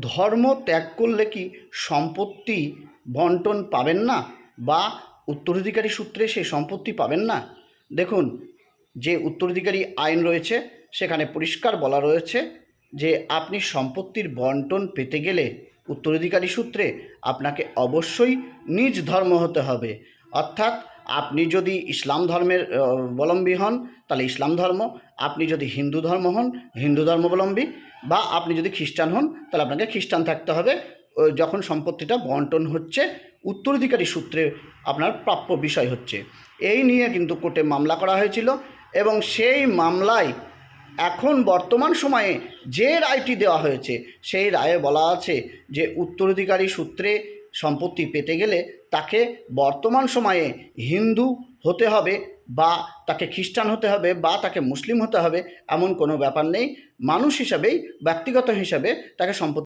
ধর্ম ত্যাগ করলে কি সম্পত্তি বন্টন পাবেন না? বা উত্তরাধিকারী সূত্রে সেই সম্পত্তি পাবেন না? দেখুন, যে উত্তরাধিকারী আইন রয়েছে, সেখানে পরিষ্কার বলা রয়েছে যে আপনি সম্পত্তির বন্টন পেতে গেলে উত্তরাধিকারী সূত্রে আপনাকে অবশ্যই নিজ ধর্ম হতে হবে। অর্থাৎ আপনি যদি ইসলাম ধর্মের অবলম্বী হন, তাহলে ইসলাম ধর্ম। আপনি যদি হিন্দু ধর্ম হন, হিন্দু ধর্মাবলম্বী বা আপনি যদি খ্রিস্টান হন, তাহলে আপনাকে খ্রিস্টান থাকতে হবে। যখন সম্পত্তিটা বন্টন হচ্ছে, উত্তরাধিকারী সূত্রে আপনার প্রাপ্য বিষয় হচ্ছে। এই নিয়ে কিন্তু কোর্টে মামলা করা হয়েছিল এবং সেই মামলায় এখন বর্তমান সময়ে যে রায়টি দেওয়া হয়েছে, সেই রায়ে বলা আছে যে উত্তরাধিকারী সূত্রে সম্পত্তি পেতে গেলে তাকে বর্তমান সময়ে হিন্দু হতে হবে বা তাকে খ্রিস্টান হতে হবে বা তাকে মুসলিম হতে হবে, এমন কোনো ব্যাপার নেই। মানুষ হিসাবেই, ব্যক্তিগত হিসাবে তাকে সম্পত্তি